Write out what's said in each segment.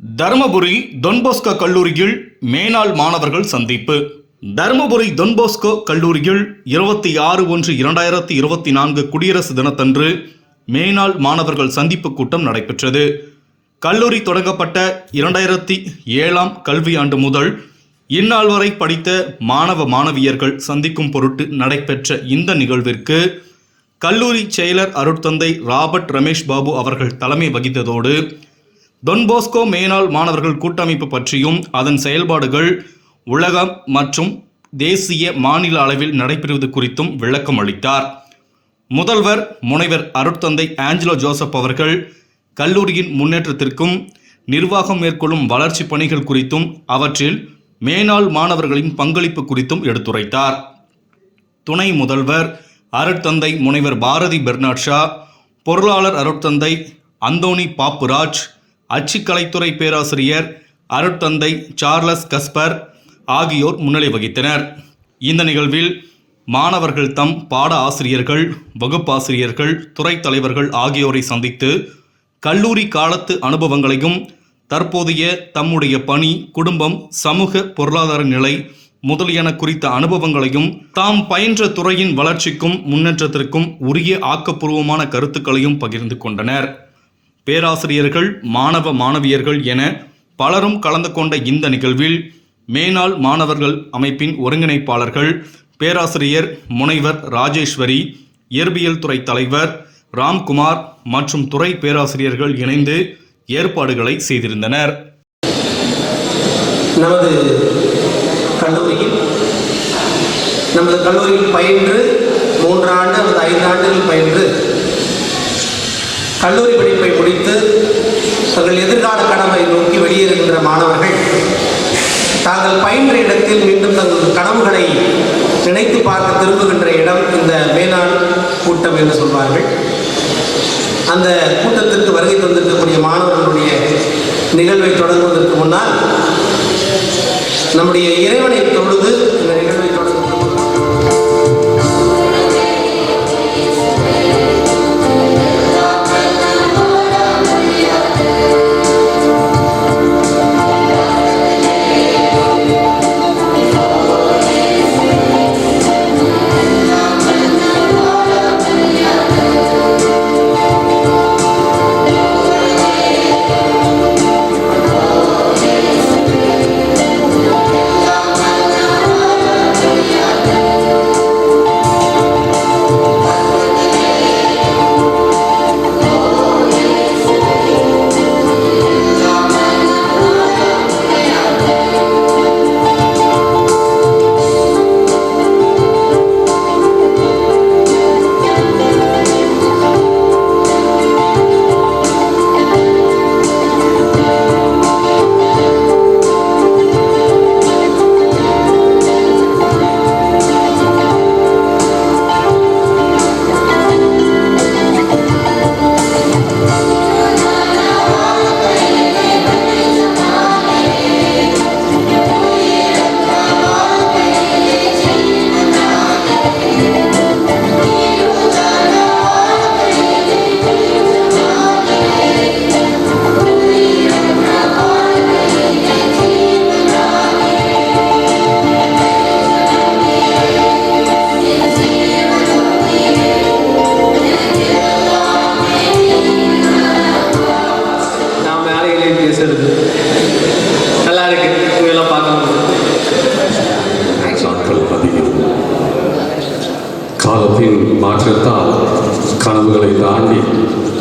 Dharmapuri Don Bosco கல்லூரியில் மேனாள் மாணவர்கள் சந்திப்பு. தருமபுரி தொன்போஸ்கோ கல்லூரியில் இருபத்தி ஆறு ஒன்று இரண்டாயிரத்தி இருபத்தி நான்கு குடியரசு தினத்தன்று மேனாள் மாணவர்கள் சந்திப்பு கூட்டம் நடைபெற்றது. கல்லூரி தொடங்கப்பட்ட இரண்டாயிரத்தி ஏழாம் கல்வியாண்டு முதல் இந்நாள் வரை படித்த மாணவ மாணவியர்கள் சந்திக்கும் பொருட்டு நடைபெற்ற இந்த நிகழ்விற்கு கல்லூரி செயலர் அருட்தந்தை ராபர்ட் ரமேஷ் பாபு அவர்கள் தலைமை வகித்ததோடு டொன்போஸ்கோ மேனாள் மாணவர்கள் கூட்டமைப்பு பற்றியும் அதன் செயல்பாடுகள் உலகம் மற்றும் தேசிய மாநில அளவில் நடைபெறுவது குறித்தும் விளக்கம் அளித்தார். முதல்வர் முனைவர் அருட்தந்தை ஆஞ்சலோ ஜோசப் அவர்கள் கல்லூரியின் முன்னேற்றத்திற்கும் நிர்வாகம் மேற்கொள்ளும் வளர்ச்சி பணிகள் குறித்தும் அவற்றில் மேனாள் மாணவர்களின் பங்களிப்பு குறித்தும் எடுத்துரைத்தார். துணை முதல்வர் அருட்தந்தை முனைவர் பாரதி பெர்னாட் ஷா பொருளாளர் அருட்தந்தை அந்தோணி பாப்புராஜ் அச்சுக்கலைத்துறை பேராசிரியர் அருட்தந்தை சார்லஸ் கஸ்பர் ஆகியோர் முன்னிலை வகித்தனர். இந்த நிகழ்வில் மாணவர்கள் தம் பாட ஆசிரியர்கள் வகுப்பாசிரியர்கள் துறை தலைவர்கள் ஆகியோரை சந்தித்து கல்லூரி காலத்து அனுபவங்களையும் தற்போதைய தம்முடைய பணி குடும்பம் சமூக பொருளாதார நிலை முதலியன குறித்த அனுபவங்களையும் தாம் பயின்ற துறையின் வளர்ச்சிக்கும் முன்னேற்றத்திற்கும் உரிய ஆக்கப்பூர்வமான கருத்துக்களையும் பகிர்ந்து கொண்டனர். பேராசிரியர்கள் மாணவ மாணவியர்கள் என பலரும் கலந்து கொண்ட இந்த நிகழ்வில் மேனாள் மாணவர்கள் அமைப்பின் ஒருங்கிணைப்பாளர்கள் பேராசிரியர் முனைவர் ராஜேஸ்வரி இயற்பியல் துறை தலைவர் ராம்குமார் மற்றும் துறை பேராசிரியர்கள் இணைந்து ஏற்பாடுகளை செய்திருந்தனர். நமது கல்லூரியில் நமது கல்லூரியில் பயின்று மூன்றாண்டு அல்லது ஐந்து ஆண்டுகள் பயின்று கல்லூரி படிப்பை முடித்து தங்கள் எதிர்கால கனவை நோக்கி வெளியேறுகின்ற மாணவர்கள் தாங்கள் பயின்ற இடத்தில் மீண்டும் தங்கள் கனவுகளை நினைத்து பார்க்க திரும்புகின்ற இடம் இந்த மேலாண் கூட்டம் என்று சொல்வார்கள். அந்த கூட்டத்திற்கு வருகை தந்திருக்கக்கூடிய மாணவர்களுடைய நிகழ்வை தொடங்குவதற்கு முன்னால் நம்முடைய இறைவனை தொழுது காலத்தின் மாற்றத்தால் கனவுகளை தாண்டி.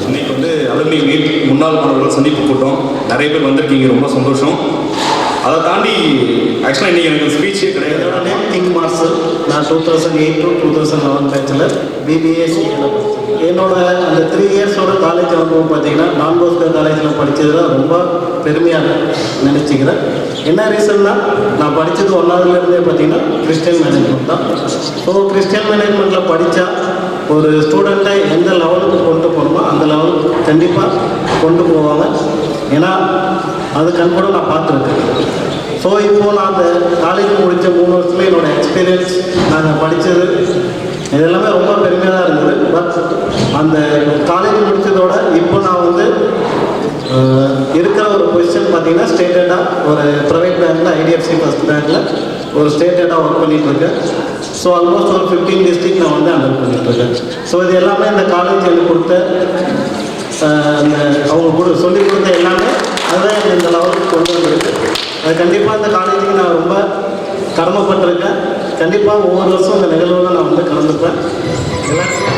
இன்னைக்கு வந்து அலுமினி மீட் முன்னாள் மாணவர்கள் சந்திப்பு கூட்டம். நிறைய பேர் வந்திருக்கீங்க ரொம்ப சந்தோஷம். அதை தாண்டி ஆக்சுவலாக இன்றைக்கி எனக்கு ஸ்பீச்சே என்னோட கிடையாது. நேம் திங் மாஸ்டர் நான் two thousand eight to two thousand eleven bachelor BBSC என்னோட அந்த த்ரீ இயர்ஸோட காலேஜ் அனுபவம் பார்த்தீங்கன்னா நான் போஸ்கர் காலேஜில் படித்ததில் ரொம்ப பெருமையாக நினச்சிக்கிறேன். என்ன ரீசன்னா நான் படித்தது ஒன்றாவதுலேருந்தே பார்த்தீங்கன்னா கிறிஸ்டியன் மேனேஜ்மெண்ட் தான். ஸோ கிறிஸ்டியன் மேனேஜ்மெண்ட்டில் படித்தா ஒரு ஸ்டூடெண்ட்டை எந்த லெவலுக்கு கொண்டு போகணுமோ அந்த லெவலுக்கு கண்டிப்பாக கொண்டு போவாங்க. ஏன்னா அது கண் கூட நான் பார்த்துருக்கேன். ஸோ இப்போ நான் அந்த காலேஜ் முடித்த மூணு வருஷத்துல என்னோடய எக்ஸ்பீரியன்ஸ் நாங்கள் படித்தது இதெல்லாமே ரொம்ப பெருமையாக தான் இருந்தது. பட் அந்த காலேஜ் முடித்ததோட இப்போ நான் வந்து இருக்கிற ஒரு பொசிஷன் பார்த்தீங்கன்னா ஸ்டேட்டடாக ஒரு ப்ரைவேட் பேங்க்கில் ஐடிஎஃப்சி ஃபஸ்ட் பேங்க்கில் ஒரு ஸ்டேட்டடாக ஒர்க் பண்ணிகிட்ருக்கேன் ஸோ ஆல்மோஸ்ட் ஒரு ஃபிஃப்டீன் டிஸ்ட்ரிக்ட் நான் வந்து அண்டர் பண்ணிகிட்ருக்கேன் ஸோ இது எல்லாமே இந்த காலேஜ் எனக்கு கொடுத்த அந்த அவங்க கூட சொல்லிக் கொடுத்த எல்லாமே அதுதான் இந்த லெவலுக்கு கொண்டு வந்துருக்கு. அது கண்டிப்பாக அந்த காலேஜுக்கு நான் ரொம்ப கடமைப்பட்டிருக்கேன். கண்டிப்பாக ஒவ்வொரு வருஷம் இந்த நிகழ்வுகளை நான் வந்து கலந்துப்பேன். எல்லாருக்கும்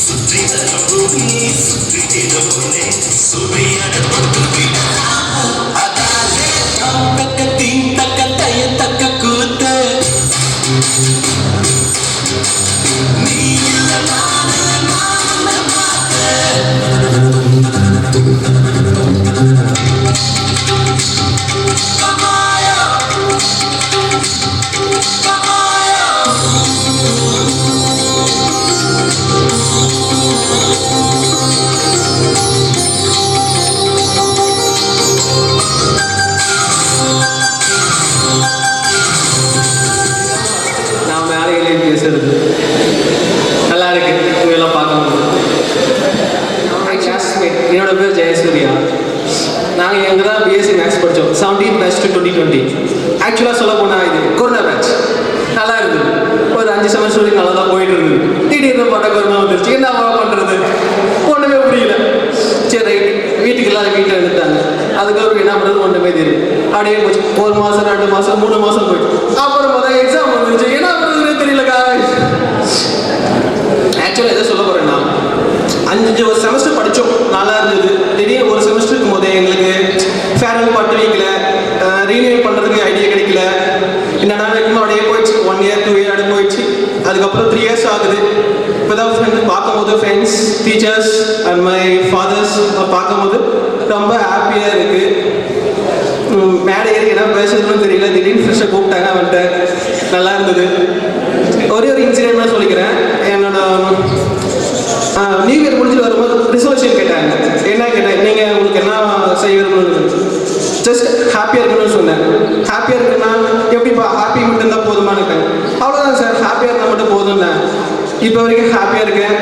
சுற்றி தரும் சுற்றி தரும் சுவையான ஆக்சுவலாக சொல்ல போனால் இது கொரோனா பேட்ச் நல்லா இருந்தது. ஒரு அஞ்சு செமஸ்டர் வரைக்கும் நல்லா தான் போயிட்டு இருந்தது. திடீர்னு பார்த்தா கொரோனா வந்துருச்சு. என்ன பண்ணுறது ஒன்றுமே புரியல. சரி ரைட் வீட்டுக்கு எல்லாரும் வீட்டில் இருந்துட்டாங்க அதுக்கப்புறம் என்ன பண்ணுறது ஒன்றுமே தெரியும் அப்படியே போச்சு. ஒரு மாதம் ரெண்டு மாதம் மூணு மாதம் போயிட்டு. அப்புறம் பார்த்தா எக்ஸாம் வந்துருச்சு. என்ன பண்ணுறதுனே தெரியலக்கா ஆக்சுவலாக எதை சொல்ல போகிறேன்னா அஞ்சு ஒரு செமஸ்டர் படித்தோம் நல்லா இருந்தது. திடீர்னு ஒரு செமஸ்டருக்கு போதே எங்களுக்கு ஃபேர்வெல் பட்டு வீக்கில் ரீனியூ பண்ண கிடைக்கல. என்னடா வைக்கணும் அப்படியே போயிடுச்சு. ஒன் இயர் டூ இயர் அப்படியே போயிடுச்சு. அதுக்கப்புறம் த்ரீ இயர்ஸ் ஆகுது. இப்போ தான் ஃப்ரெண்ட்ஸ் பார்க்கும்போது friends teachers and my fathers பார்க்கும்போது ரொம்ப ஹாப்பியாக இருக்குது மேடை ஏறி என்ன பேசுறதுன்னு தெரியல. திடீர்னு ஃப்ரெஷ்ஷாக கூப்பிட்டாங்க அவன்கிட்ட. நல்லா இருந்தது. ஒரே ஒரு இன்சிடென்ட் தான் சொல்லிக்கிறேன். என்னோட நியூ இயர் முடிச்சுட்டு வரும்போது ரிசர்வேஷன் கேட்டாங்க. என்ன கேட்டேன் நீங்கள் உங்களுக்கு என்ன செய்ய விரும்புன்னு ஜஸ்ட் ஹாப்பியாக இருக்கணும்னு சொன்னேன். ஹாப்பியாக இருக்குன்னா எப்படிப்பா ஹாப்பி மட்டும் இருந்தால் போதுமான்னு கேட்டேன் அவ்வளோதான் சார் ஹாப்பியாக இருந்தால் மட்டும் போதும்னேன் இப்போ வரைக்கும் ஹாப்பியாக இருக்கேன்.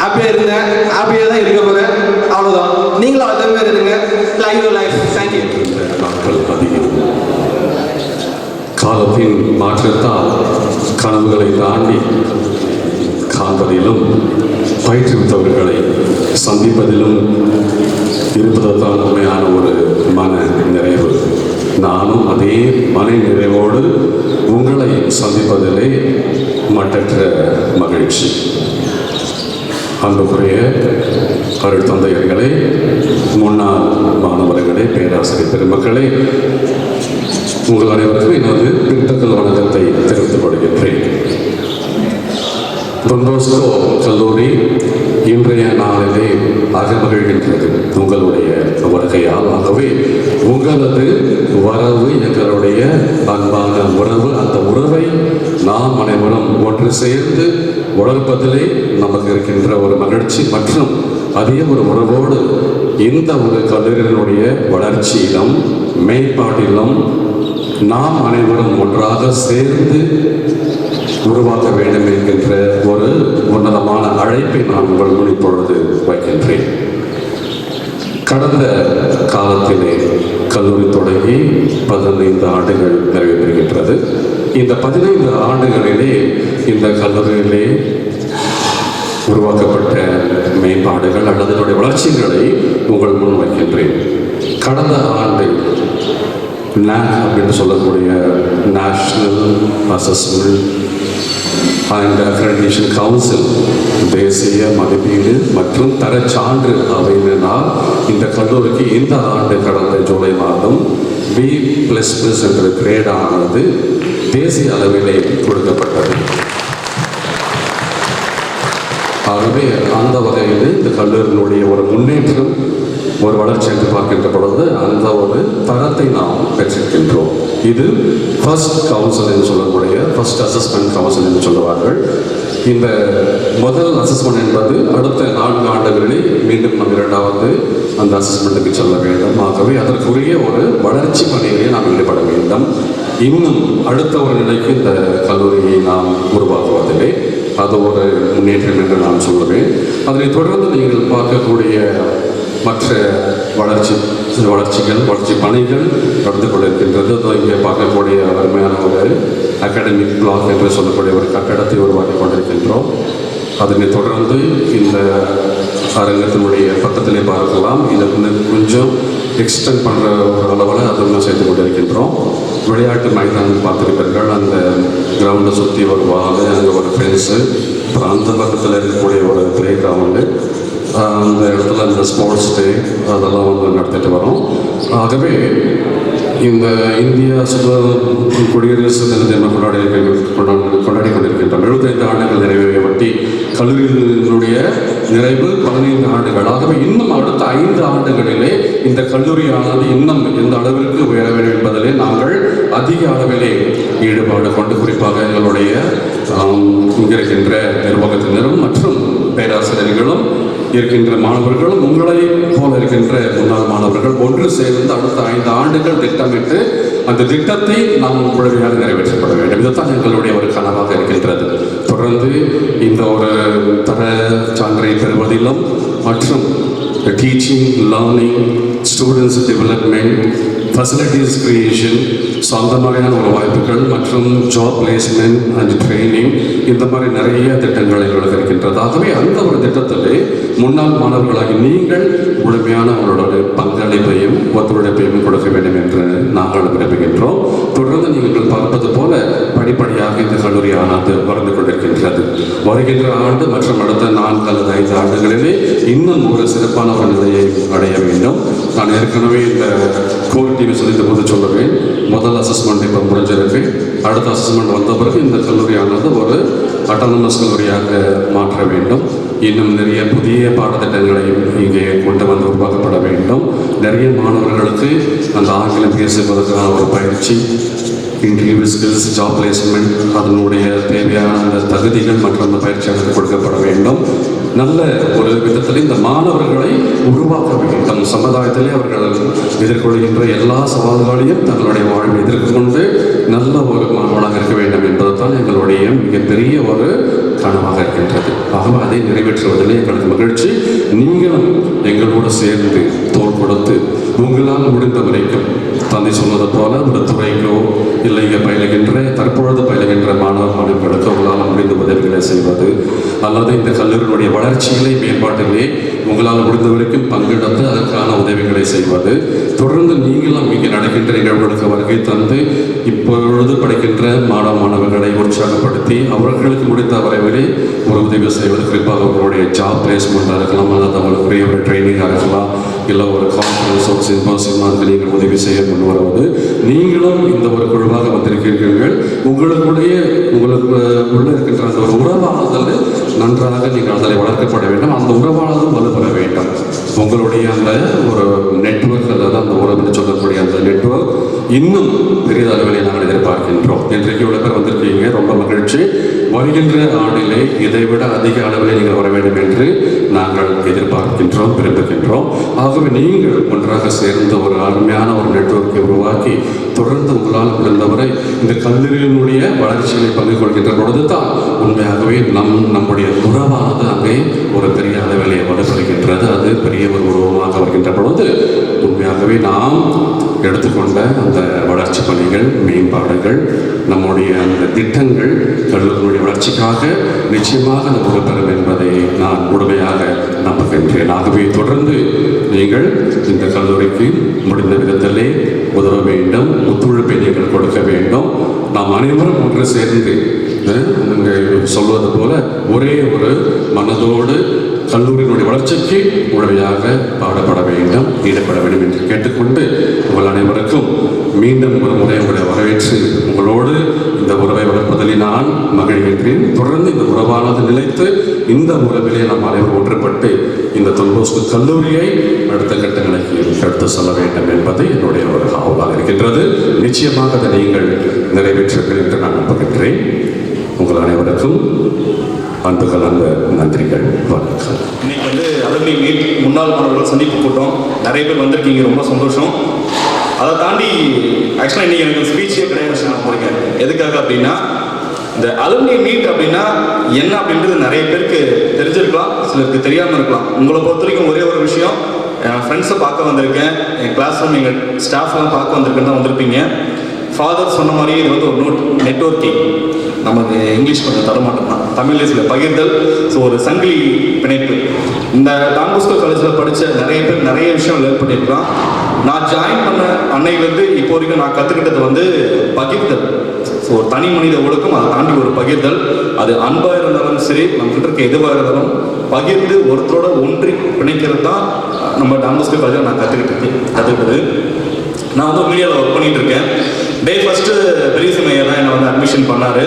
ஹாப்பியாக இருந்தேன். ஹாப்பியாக தான் இருக்க போகிறேன் அவ்வளோதான் நீங்களும் அதே மாதிரி இருங்க. லைவ் லைஃப் தேங்க்யூ நாட்கள் அதிகம். காலத்தின் மாற்றத்தால் கனவுகளை தாண்டி காண்பதிலும் பயிற்றுவித்தவர்களை சந்திப்பதிலும் இருப்பதுதான் உண்மையான ஒரு மன நிறைவு. நானும் அதே மன நிறைவோடு உங்களை சந்திப்பதிலே மட்டற்ற மகிழ்ச்சி. அன்புக்குரிய அருள் தந்தையர்களே முன்னாள் மாணவர்களே பேராசிரியர் பெருமக்களே உங்கள் அனைவருக்கும் எனது பிற்பகல் வணக்கத்தை தெரிவித்துக் கொள்கின்றேன். டொன்டோஸ்கோ கல்லூரி இன்றைய நாளிலே அகமகிழ்கின்றது உங்களுடைய வருகையால் ஆகவே உங்களது வரவு எங்களுடைய அன்பான உறவு அந்த உறவை நாம் அனைவரும் ஒன்று சேர்ந்து வளர்ப்பதிலே நமக்கு இருக்கின்ற ஒரு மகிழ்ச்சி மற்றும் அதே ஒரு உறவோடு இந்த ஒரு கல்லூரியினுடைய வளர்ச்சியிலும் மேம்பாட்டிலும் நாம் அனைவரும் ஒன்றாக சேர்ந்து உருவாக்க வேண்டும் என்கின்ற ஒரு உன்னதமான அழைப்பை நான் உங்கள் முன் இப்பொழுது வைக்கின்றேன். கடந்த காலத்திலே கல்லூரி தொடங்கி பதினைந்து ஆண்டுகள் நிறைவேறுகின்றது இந்த பதினைந்து ஆண்டுகளிலே இந்த கல்லூரியிலே உருவாக்கப்பட்ட மேம்பாடுகள் அல்லது வளர்ச்சிகளை உங்கள் முன் வைக்கின்றேன். கடந்த ஆண்டு நேக் அப்படின்னு சொல்லக்கூடிய national assessment and accreditation council தேசிய மதிப்பீடு மற்றும் தரச்சான்று அமைவினால் இந்த கல்லூரிக்கு இந்த ஆண்டு கடந்த ஜூலை மாதம் பி ப்ளஸ் ப்ளஸ் என்ற கிரேட் ஆனது தேசிய அளவிலே கொடுக்கப்பட்டது. ஆகவே அந்த வகையில் இந்த கல்லூரியினுடைய ஒரு முன்னேற்றம் ஒரு வளர்ச்சி என்று பார்க்கின்ற பொழுது அந்த ஒரு தரத்தை நாம் பெற்றிருக்கின்றோம். இது ஃபர்ஸ்ட் கவுன்சில் என்று சொல்லக்கூடிய ஃபர்ஸ்ட் அசஸ்மெண்ட் கவுன்சில் என்று சொல்லுவார்கள். இந்த முதல் அசஸ்மெண்ட் என்பது அடுத்த நான்கு ஆண்டுகளில் மீண்டும் நம் இரண்டாவது அந்த அசஸ்மெண்ட்டுக்கு செல்ல வேண்டும். ஆகவே அதற்குரிய ஒரு வளர்ச்சி பணியிலே நாம் ஈடுபட வேண்டும். இன்னும் அடுத்த ஒரு நிலைக்கு இந்த கல்லூரியை நாம் உருவாக்குவதில்லை. அது ஒரு முன்னேற்றம் என்று நான் சொல்லுவேன். அதனை தொடர்ந்து நீங்கள் பார்க்கக்கூடிய மற்ற வளர்ச்சி வளர்ச்சிகள் வளர்ச்சி பணிகள் நடந்து கொண்டிருக்கின்றது. அதோ இங்கே பார்க்கக்கூடிய அருமையான ஒரு அகாடமிக் பிளாக் என்று சொல்லக்கூடிய ஒரு கட்டடத்தை உருவாக்கி கொண்டிருக்கின்றோம். அதனை தொடர்ந்து இந்த அரங்கத்தினுடைய பக்கத்திலே பார்க்கலாம். இதை கொஞ்சம் எக்ஸ்டெண்ட் பண்ணுற ஒரு அளவில் அதை இன்னும் சேர்த்து கொண்டிருக்கின்றோம். விளையாட்டு மைதானம் பார்த்துருப்பீர்கள். அந்த கிரவுண்டை சுற்றி ஒரு வால் அங்கே ஒரு ஃபென்ஸு அப்புறம் அந்த பக்கத்தில் இருக்கக்கூடிய ஒரு பிளே கிரவுண்டு அந்த இடத்துல இந்த ஸ்போர்ட்ஸ் டே அதெல்லாம் வந்து நடத்திட்டு வரோம். ஆகவே இந்த இந்தியா சுதந்திர குடியரசு தின தினம் கொண்டாடி கொண்டாடி கொண்டாடி கொண்டிருக்கின்றோம் எழுபத்தைந்து ஆண்டுகள் நிறைவேற்றி ஒட்டி கல்லூரியினுடைய நிறைவு பதினைந்து ஆண்டுகள் ஆகவே இன்னும் அடுத்த ஐந்து ஆண்டுகளிலே இந்த கல்லூரியானது இன்னும் எந்த அளவிற்கு உயர வேண்டும் என்பதிலே நாங்கள் அதிக அளவிலே ஈடுபாடு கொண்டு குறிப்பாக எங்களுடைய இருக்கின்ற நிர்வாகத்தினரும் மற்றும் பேராசிரியர்களும் இருக்கின்ற மாணவர்களும் உங்களை போல இருக்கின்ற முன்னாள் மாணவர்கள் ஒன்று சேர்ந்து அடுத்த ஐந்து ஆண்டுகள் திட்டமிட்டு அந்த திட்டத்தை நாம் முழுமையாக நிறைவேற்றப்பட வேண்டும். இதுதான் எங்களுடைய ஒரு கனவாக இருக்கின்றது. தொடர்ந்து இந்த ஒரு தர சான்றை பெறுவதிலும் மற்றும் teaching learning students development facilities creation so மாதிரியான ஒரு வாய்ப்புகள் மற்றும் ஜாப் பிளேஸ்மெண்ட் அண்ட் ட்ரைனிங் இந்த மாதிரி நிறைய திட்டங்கள் எங்களுக்கு இருக்கின்றது ஆகவே அந்த ஒரு திட்டத்திலே முன்னாள் மாணவர்களாகி நீங்கள் முழுமையான உங்களோட பங்களிப்பையும் ஒத்துழைப்பையும் கொடுக்க வேண்டும் என்று நாங்கள் விரும்புகின்றோம். தொடர்ந்து நீங்கள் பார்ப்பது போல படிப்படியாக இந்த கல்லூரியானது வளர்ந்து கொண்டிருக்கின்றது. வருகின்ற ஆண்டு மற்றும் அடுத்த நான்கு அல்லது ஐந்து ஆண்டுகளிலே இன்னும் ஒரு சிறப்பான ஒரு நிலையை அடைய வேண்டும். நான் ஏற்கனவே இந்த கோவிட் டிவி சொல்லித்த போது சொல்லுவேன். முதல் அசஸ்மெண்ட் இப்போ முடிஞ்சிருக்கு. அடுத்த அசஸ்மெண்ட் வந்த பிறகு இந்த கல்லூரியானது ஒரு அட்டானமஸ் கல்லூரியாக மாற்ற வேண்டும். இன்னும் நிறைய புதிய பாடத்திட்டங்களையும் இங்கே கொண்டு வந்து உருவாக்கப்பட வேண்டும். நிறைய மாணவர்களுக்கு அந்த ஆங்கிலம் பேசுவதற்கான ஒரு பயிற்சி இன்டர்வியூ ஸ்கில்ஸ் ஜாப் பிளேஸ்மெண்ட் அதனுடைய தேவையான அந்த தகுதிகள் மற்றும் அந்த பயிற்சியாளருக்கு கொடுக்கப்பட வேண்டும். நல்ல ஒரு விதத்தில் இந்த மாணவர்களை உருவாக்க வேண்டும். சமுதாயத்திலே அவர்கள் எதிர்கொள்கின்ற எல்லா சவால்களையும் தங்களுடைய வாழ்வை எதிர்கொண்டு நல்ல ஒரு மாணவனாக இருக்க வேண்டும். என்பதுதான் மிகப்பெரிய ஒரு கனவாக இருக்கின்றது. ஆகவே அதை நிறைவேற்றுவதிலே எங்களுக்கு மகிழ்ச்சி. நீங்களும் எங்களோடு சேர்ந்து தோல் கொடுத்து உங்களால் முடிந்த வரைக்கும் தந்தை சொன்னது போல இந்த துறைக்கோ இல்லை இங்கே பயிலுகின்ற தற்பொழுது பயிலுகின்ற மாணவ மாணவர்களுக்கு உங்களால் முடிந்த உதவிகளை செய்வது அல்லது இந்த கல்லூரியினுடைய வளர்ச்சிகளை மேம்பாட்டிலே உங்களால் முடிந்த வரைக்கும் பங்கெடுத்து அதற்கான உதவிகளை செய்வது. தொடர்ந்து நீங்களும் இங்கே நடக்கின்ற நிகழ்வுகளுக்கு வருகை தந்து இப்பொழுது படிக்கின்ற மாணவ மாணவர்களை உற்சாகப்படுத்தி அவர்களுக்கு முடிந்த வரைவிலே ஒரு உதவி செய்வது. குறிப்பாக அவர்களுடைய ஜாப் பிளேஸ்மெண்ட்டாக இருக்கலாம் அல்லது அவர்களுக்குரிய ஒரு ட்ரைனிங்காக இருக்கலாம் இல்லை ஒரு கான்ஃபரன்ஸ் ஒரு சினிமா அதுக்கு நீங்கள் உதவி செய்ய கொண்டு வருவது நீங்களும் இந்த ஒரு குழுவாக வந்திருக்கிறீர்கள். உங்களுடைய உங்களுக்கு உள்ள இருக்கின்ற அந்த ஒரு உறவானதில் நன்றாக நீங்கள் அதில் வளர்க்கப்பட வேண்டும். அந்த உறவானதும் வலுப்பெற வேண்டும். உங்களுடைய அந்த ஒரு நெட்வொர்க் அல்லது அந்த உறவு என்று சொல்லக்கூடிய அந்த நெட்வொர்க் இன்னும் பெரிய அளவிலே நாங்கள் எதிர்பார்க்கின்றோம். இன்றைக்கு இவ்வளோ பேர் வந்திருக்கீங்க. ரொம்ப மகிழ்ச்சி. வருகின்ற ஆண்டிலே இதைவிட அதிக அளவில் நீங்கள் வர வேண்டும் என்று நாங்கள் எதிர்பார்க்கின்றோம் விரும்புகின்றோம். ஆகவே நீங்கள் ஒன்றாக சேர்ந்து ஒரு அருமையான ஒரு நெட்வொர்க்கை உருவாக்கி தொடர்ந்து உங்களால் முடிந்தவரை இந்த கல்லூரியினுடைய வளர்ச்சியை பங்கு கொள்கின்ற பொழுது தான் உண்மையாகவே நம் நம்முடைய உறவானது அங்கே ஒரு பெரிய அளவிலே வலுப்படுகின்றது. அது பெரிய ஒரு உருவமாக வருகின்ற பொழுது உண்மையாகவே நாம் எடுத்துக்கொண்ட அந்த வளர்ச்சி பணிகள் மேம்பாடுகள் நம்முடைய அந்த திட்டங்கள் கல்லூரியுடைய வளர்ச்சிக்காக நிச்சயமாக நம்ம பெறும் என்பதை நான் முழுமையாக நம்புகின்றேன் ஆகவே தொடர்ந்து நீங்கள் இந்த கல்லூரிக்கு முடிந்த விதத்திலே உதவ வேண்டும் ஒத்துழைப்பை நீங்கள் கொடுக்க வேண்டும். நாம் அனைவரும் ஒன்று சேர்ந்து நீங்கள் சொல்வது போல ஒரே ஒரு மனதோடு கல்லூரியினுடைய வளர்ச்சிக்கு உடனடியாக பாடப்பட வேண்டும் ஈடுபட வேண்டும் என்று கேட்டுக்கொண்டு உங்கள் அனைவருக்கும் மீண்டும் ஒரு முறை உங்களை வரவேற்று உங்களோடு இந்த உறவை வளர்ப்பதில் நான் மகிழ்கின்றேன். தொடர்ந்து இந்த உறவானது நிலைத்து இந்த உறவிலே நாம் அனைவரும் ஒன்றுபட்டு இந்த தொல்போஸ்கு கல்லூரியை அடுத்த கட்டங்களுக்கு எடுத்து செல்ல வேண்டும் என்பது என்னுடைய ஒரு ஆவலாக இருக்கின்றது. நிச்சயமாக அதை நீங்கள் நிறைவேற்றுவீர்கள் என்று நான் நம்புகின்றேன். உங்கள் அனைவருக்கும் அன்பு கலந்த நன்றிகள். வணக்கம் இன்னைக்கு வந்து அலுமினி மீட் முன்னாள் மாணவர்கள் சந்திப்பு கூட்டம். நிறைய பேர் வந்திருக்கீங்க ரொம்ப சந்தோஷம். அதை தாண்டி ஆக்சுவலாக இன்னைக்கு எனக்கு ஸ்பீச்சே கிடையாது நான் போகிறேன் எதுக்காக அப்படின்னா இந்த அலுமினி மீட் அப்படின்னா என்ன அப்படின்றது நிறைய பேருக்கு தெரிஞ்சிருக்கலாம் சிலருக்கு தெரியாமல் இருக்கலாம். உங்களை பொறுத்த வரைக்கும் ஒரே ஒரு விஷயம் என் ஃப்ரெண்ட்ஸை பார்க்க வந்திருக்கேன் என் கிளாஸ் ரூம் எங்கள் ஸ்டாஃப்லாம் பார்க்க வந்திருக்குன்னு தான் வந்திருப்பீங்க. ஃபாதர் சொன்ன மாதிரி இது வந்து ஒரு நோட் நெட்ஒர்க்கிங் நமக்கு இங்கிலீஷ் கொஞ்சம் தரமாட்டோம் தான் தமிழ் சில பகிர்தல் ஸோ ஒரு சங்கிலி பிணைப்பு. இந்த டான்போஸ்கோ காலேஜில் படித்த நிறைய பேர் நிறைய விஷயம் லேர்ன் பண்ணியிருக்கலாம் நான் ஜாயின் பண்ண அன்னையிலேருந்து இப்போ வரைக்கும் நான் கற்றுக்கிட்டது வந்து பகிர்ந்தல் ஸோ ஒரு தனி மனித ஒழுக்கம் அதை தாண்டி ஒரு பகிர்ந்தல் அது அன்பாக இருந்தாலும் சரி நம்மகிட்ட இருக்க எதுவாக இருந்தாலும் பகிர்ந்து ஒருத்தரோட ஒன்றி பிணைக்கிறது தான் நம்ம டான்போஸ்கோ காலேஜில் நான் கற்றுக்கிட்டது கற்றுக்கிட்டது நான் வந்து மீடியாவில் ஒர்க் பண்ணிகிட்டு இருக்கேன். டே ஃபஸ்ட்டு பெரியசிம் ஐயா தான் என்னை வந்து அட்மிஷன் பண்ணார்.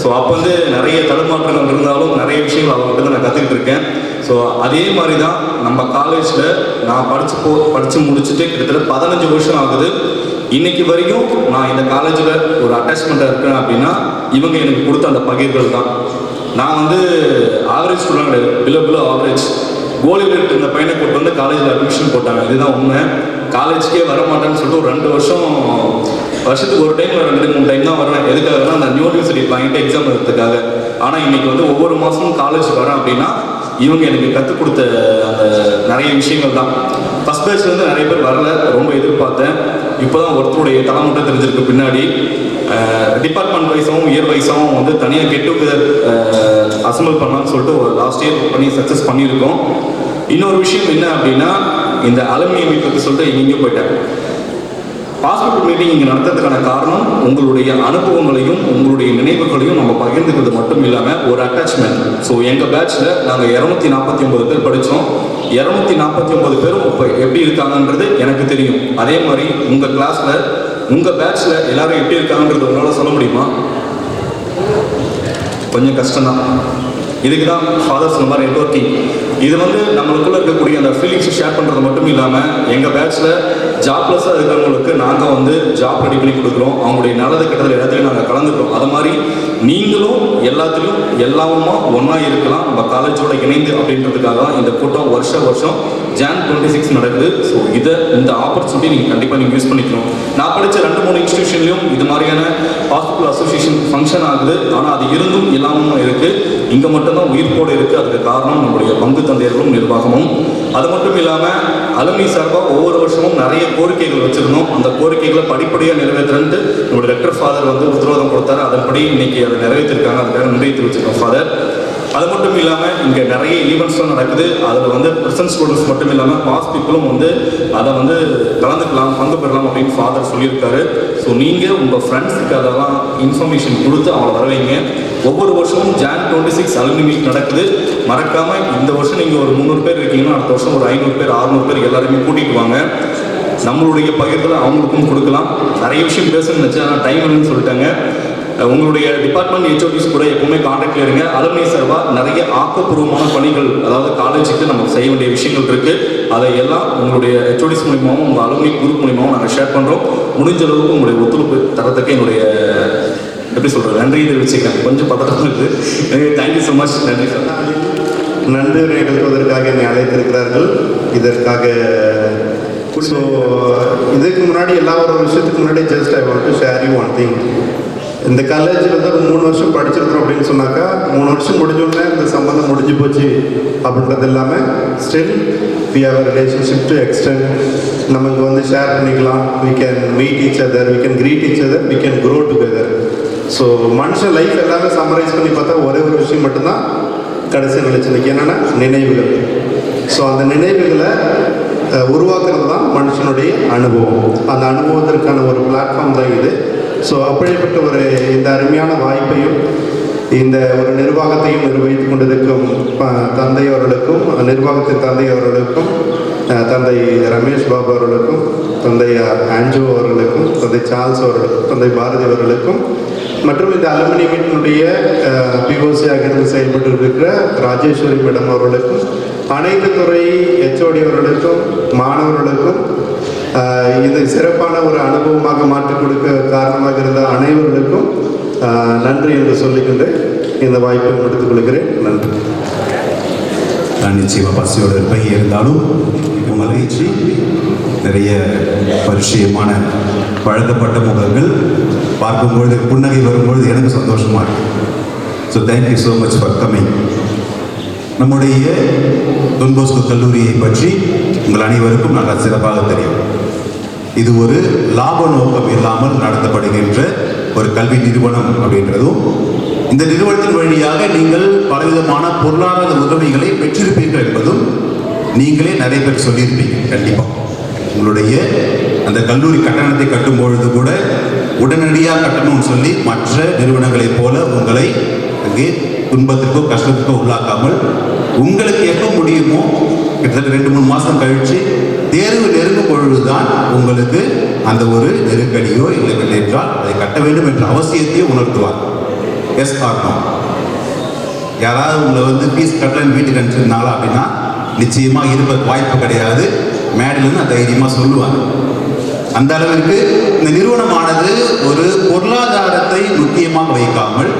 ஸோ அப்போ வந்து நிறைய தடுமாற்றங்கள் இருந்தாலும் நிறைய விஷயங்கள் அவர்கிட்ட தான் நான் கற்றுக்கிட்டு இருக்கேன். ஸோ அதே மாதிரி தான் நம்ம காலேஜில் நான் படித்து போ படித்து முடிச்சுட்டு கிட்டத்தட்ட பதினஞ்சு வருஷம் ஆகுது. இன்னைக்கு வரைக்கும் நான் இந்த காலேஜில் ஒரு அட்டாச்மெண்ட்டாக இருக்கேன் அப்படின்னா இவங்க எனக்கு கொடுத்த அந்த பகிர்கள் தான். நான் வந்து ஆவரேஜ் ஸ்டூடெண்ட் கிடையாது. பிலோ பிலோ ஆவரேஜ் கோலியில் இருந்த பையனை கூட்டு வந்து காலேஜில் அட்மிஷன் போட்டாங்க. இதுதான் உண்மை. காலேஜ்க்கே வர மாட்டேன்னு சொல்லிட்டு ஒரு ரெண்டு வருஷம் வருஷத்துக்கு ஒரு டைம் ரெண்டு மூணு டைம் தான் வருவேன். எதுக்காகனா அந்த நியூ யூனிவர்சிட்டி வாங்கிட்டு எக்ஸாம் எடுத்துக்காக ஆனால் இன்னைக்கு வந்து ஒவ்வொரு மாதமும் காலேஜ் வரேன் அப்படின்னா இவங்க எனக்கு கற்றுக் கொடுத்த அந்த நிறைய விஷயங்கள் தான். ஃபஸ்ட் பேட்ச்லேருந்து நிறைய பேர் வரல. ரொம்ப எதிர்பார்த்தேன். இப்போ தான் ஒருத்தருடைய தலை மட்டும் தெரிஞ்சிருக்கு பின்னாடி. டிபார்ட்மெண்ட் வைஸாகவும் இயர் வைஸாகவும் வந்து தனியாக கெட் டுகெதர் அசம்பிள் பண்ணலாம்னு சொல்லிட்டு ஒரு லாஸ்ட் இயர் பண்ணி சக்ஸஸ் பண்ணியிருக்கோம். இன்னொரு விஷயம் என்ன அப்படின்னா இந்த அலுமினியம் மீட் பற்றி சொல்லிட்டு எங்கேயும் போயிட்டேன். பாஸ்போர்ட் மீட்டிங் இங்கே நடத்துறதுக்கான காரணம் உங்களுடைய அனுபவங்களையும் உங்களுடைய நினைவுகளையும் நம்ம பகிர்ந்துக்கிறது மட்டும் இல்லாமல் ஒரு அட்டாச்மெண்ட் ஸோ எங்கள் பேட்ச்சில் நாங்கள் இரநூத்தி நாற்பத்தி ஒன்பது பேர் படித்தோம் இரநூத்தி நாற்பத்தி ஒன்பது பேரும் இப்போ எப்படி இருக்காங்கன்றது எனக்கு தெரியும். அதே மாதிரி உங்கள் கிளாஸில் உங்கள் பேட்ச்சில் எல்லாரும் எப்படி இருக்காங்கன்றது உங்களால் சொல்ல முடியுமா? கொஞ்சம் கஷ்டம்தான். இதுக்கு தான் ஃபாதர் சொன்ன மாதிரி நெட்ஒர்க்கிங் இது வந்து நம்மளுக்குள்ளே இருக்கக்கூடிய அந்த ஃபீலிங்ஸை ஷேர் பண்ணுறது மட்டும் இல்லாமல் எங்கள் பேட்ச்சில் ஜாப்லெஸ்ஸாக இருக்கிறவங்களுக்கு நாங்கள் வந்து ஜாப் ரெடி பண்ணி கொடுக்குறோம். அவங்களுடைய நல்லது கெட்டது எல்லாத்துலையும் நாங்கள் கலந்துக்கிறோம். அது மாதிரி நீங்களும் எல்லாத்துலேயும் எல்லாமுமா ஒன்றா இருக்கலாம். நம்ம காலேஜோட இணைந்து அப்படின்றதுக்காக தான் இந்த கூட்டம் வருஷ வருஷம் ஜான் டுவெண்ட்டி சிக்ஸ் நடக்குது. ஸோ இதை இந்த ஆப்பர்ச்சுனிட்டி நீங்கள் கண்டிப்பாக நீங்கள் யூஸ் பண்ணிக்கணும். நான் படித்த ரெண்டு மூணு இன்ஸ்டியூஷன்லையும் இது மாதிரியான ஹாஸ்பிட்டல் அசோசியேஷன் ஃபங்க்ஷன் ஆகுது. ஆனால் அது இருந்தும் இல்லாமல் இருக்குது இங்கே மட்டும்தான் உயிர்ப்போடு இருக்குது அதுக்கு காரணம் நம்முடைய பங்கு தந்தையர்களும் நிர்வாகமும். அது மட்டும் இல்லாமல் அலுமி சார்பாக ஒவ்வொரு வருஷமும் நிறைய கோரிக்கைகள் வச்சுருந்தோம். அந்த கோரிக்கைகளை படிப்படியாக நிறைவேற்றுறது நம்மளுடைய லெட்டர் ஃபாதர் வந்து உத்தரவாதம் கொடுத்தாரு. அதன்படி இன்னைக்கு அதை நிறைவேற்றிருக்காங்க. அதுக்காக நன்றி தெரிவிச்சிருக்கோம் ஃபாதர் அது மட்டும் இல்லாமல் இங்கே நிறைய ஈவெண்ட்ஸ்லாம் நடக்குது. அதில் வந்து ப்ரெசன்ட் ஸ்டூடெண்ட்ஸ் மட்டும் இல்லாமல் பாஸ் பீப்புளும் வந்து அதை வந்து கலந்துக்கலாம் பங்கு பெறலாம் அப்படின்னு ஃபாதர் சொல்லியிருக்காரு. ஸோ நீங்கள் உங்கள் ஃப்ரெண்ட்ஸுக்கு அதெல்லாம் இன்ஃபர்மேஷன் கொடுத்து அவங்கள வரவைங்க ஒவ்வொரு வருஷமும் June twenty six alumni meet நடக்குது. மறக்காமல் இந்த வருஷம் நீங்கள் ஒரு முந்நூறு பேர் இருக்கீங்கன்னா அடுத்த வருஷம் ஒரு ஐநூறு பேர் அறுநூறு பேர் எல்லாருமே கூட்டிகிட்டு வாங்க. நம்மளுடைய பகிர்தலை அவங்களுக்கும் கொடுக்கலாம். நிறைய விஷயம் பேசணும்னு நினச்சேன் ஆனால் டைம் இல்லைன்னு சொல்லிட்டாங்க. உங்களுடைய டிபார்ட்மெண்ட் ஹெச்ஓடிஸ் கூட எப்பவுமே காண்டாக்ட்ல இருங்க. அலுமினி சார்பாக நிறைய ஆக்கப்பூர்வமான பணிகள் அதாவது காலேஜுக்கு நம்ம செய்ய வேண்டிய விஷயங்கள் இருக்கு. அதை எல்லாம் உங்களுடைய ஹெச்ஓடிஸ் மூலியமாகவும் உங்கள் அலுமினி குரூப் மூலியமாகவும் நாங்கள் ஷேர் பண்ணுறோம் முடிஞ்ச அளவுக்கு உங்களுடைய ஒத்துழைப்பு தரத்துக்கு என்னுடைய எப்படி சொல்கிறது நன்றி தெரிவிச்சுக்கிறேன். கொஞ்சம் பதட்டம் இருக்குது தேங்க்யூ ஸோ மச் நன்றி சார் நன்றி. நிகழ்த்துவதற்காக என்னை அழைத்திருக்கிறார்கள். இதற்காக ஸோ uh, இதுக்கு முன்னாடி எல்லா ஒரு விஷயத்துக்கு முன்னாடி just I want to share you one thing இந்த காலேஜில் வந்து ஒரு மூணு வருஷம் படிச்சிருக்கிறோம் அப்படின்னு சொன்னாக்கா மூணு வருஷம் முடிஞ்சோடனே இந்த சம்மந்தம் முடிஞ்சு போச்சு அப்படின்றது இல்லாமல் still we have relationship to extend நமக்கு வந்து ஷேர் பண்ணிக்கலாம். We can meet each other we can greet each other we can grow together so மனுஷன் லைஃப் எல்லாமே சம்மரைஸ் பண்ணி பார்த்தா ஒரே ஒரு விஷயம் மட்டும்தான் கடைசி நிலைச்சிருக்கு என்னென்னா நினைவுகள். ஸோ அந்த நினைவுகளை உருவாக்குறது தான் மனுஷனுடைய அனுபவம். அந்த அனுபவத்திற்கான ஒரு பிளாட்ஃபார்ம் தான் இது. ஸோ அப்படிப்பட்ட ஒரு இந்த அருமையான வாய்ப்பையும் இந்த ஒரு நிர்வாகத்தையும் நிர்வகித்துக் கொண்டிருக்கும் தந்தை அவர்களுக்கும் நிர்வாகத்தின் தந்தை அவர்களுக்கும் தந்தை ரமேஷ் பாபு அவர்களுக்கும் தந்தை ஆன்ஜோ அவர்களுக்கும் தந்தை சார்ல்ஸ் அவர்களுக்கும் தந்தை பாரதி அவர்களுக்கும் மற்றும் இந்த அலுமினி பிஓசி பிஓசியாக செயல்பட்டு இருக்கிற ராஜேஸ்வரி மேடம் அவர்களுக்கும் அனைத்து துறை ஹெச்ஓடியவர்களுக்கும் மாணவர்களுக்கும் இது சிறப்பான ஒரு அனுபவமாக மாற்றிக் கொடுக்க காரணமாக இருந்த அனைவர்களுக்கும் நன்றி என்று சொல்லிக்கொண்டு இந்த வாய்ப்பை முடித்துக் கொள்கிறேன். நன்றி. நான் நிச்சயமாக பசியோடு இருப்பேன் இருந்தாலும் மிக மகிழ்ச்சி. நிறைய பரிச்சயமான பழக்கப்பட்ட முகங்கள். பார்க்கும்பொழுது புன்னகை வரும்பொழுது எனக்கு சந்தோஷமாக இருக்கு. So thank you so much for coming நம்முடைய தொன்போஸ்கோ கல்லூரியை பற்றி உங்கள் அனைவருக்கும் நாங்கள் சிறப்பாக தெரியும். இது ஒரு லாப நோக்கம் இல்லாமல் நடத்தப்படுகின்ற ஒரு கல்வி நிறுவனம் அப்படின்றதும் இந்த நிறுவனத்தின் வழியாக நீங்கள் பலவிதமான பொருளாதார உதவிகளை பெற்றிருப்பீர்கள் என்பதும் நீங்களே நிறைய பேர் சொல்லியிருப்பீங்க கண்டிப்பாக உங்களுடைய அந்த கல்லூரி கட்டணத்தை கட்டும் பொழுது கூட உடனடியாக கட்டணும்னு சொல்லி மற்ற நிறுவனங்களைப் போல உங்களை அங்கே துன்பத்திற்கோ கஷ்டத்துக்கோ உள்ளாக்காமல் உங்களுக்கு எப்போ முடியுமோ கிட்டத்தட்ட ரெண்டு மூணு மாதம் கழித்து தேர்வு நெருங்கும் பொழுதுதான் உங்களுக்கு அந்த ஒரு நெருக்கடியோ இல்லை என்றால் அதை கட்ட வேண்டும் என்ற அவசியத்தையும் உணர்த்துவார். எஸ் பார்க்கணும் யாராவது உங்களை வந்து ஃபீஸ் கட்டலன்னு வீட்டுக்கு அனுப்பிச்சிருந்தாங்களா அப்படின்னா நிச்சயமாக இருப்பதற்கு வாய்ப்பு கிடையாது. மேடையிலேருந்து தைரியமாக சொல்லுவாங்க. அந்த அளவிற்கு இந்த நிறுவனமானது ஒரு பொருளாதாரத்தை முக்கியமாக வைக்காமல்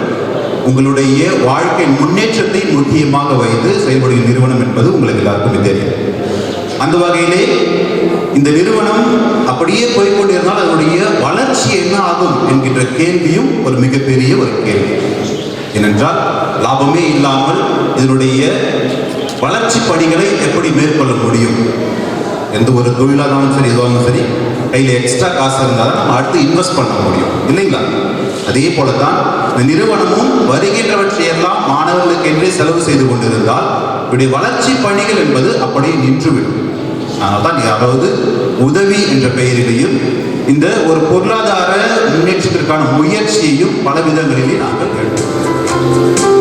உங்களுடைய வாழ்க்கை முன்னேற்றத்தை முக்கியமாக வைத்து செயல்படுகிற நிறுவனம் என்பது உங்களுக்கு எல்லாருக்குமே தெரியும். அந்த வகையிலே இந்த நிறுவனம் அப்படியே போய்கொண்டிருந்தால் அதனுடைய வளர்ச்சி என்ன ஆகும் என்கின்ற கேள்வியும் ஒரு மிகப்பெரிய ஒரு கேள்வி. ஏனென்றால் லாபமே இல்லாமல் இதனுடைய வளர்ச்சி பணிகளை எப்படி மேற்கொள்ள முடியும்? எந்த ஒரு தொழிலாகவும் சரி எதுவாக சரி கையில் எக்ஸ்ட்ரா காசு இருந்தால் தான் நம்ம அடுத்து இன்வெஸ்ட் பண்ண முடியும். இல்லைங்களா? அதே போல தான் இந்த நிறுவனமும் வருகின்றவற்றையெல்லாம் எல்லாம் என்றே செலவு செய்து கொண்டிருந்தால் இப்படி வளர்ச்சி பணிகள் என்பது அப்படியே நின்றுவிடும். அதனால் தான் யாராவது உதவி என்ற பெயரிலேயும் இந்த ஒரு பொருளாதார முன்னேற்றத்திற்கான முயற்சியையும் பல விதங்களிலே நாங்கள் கேட்டோம்.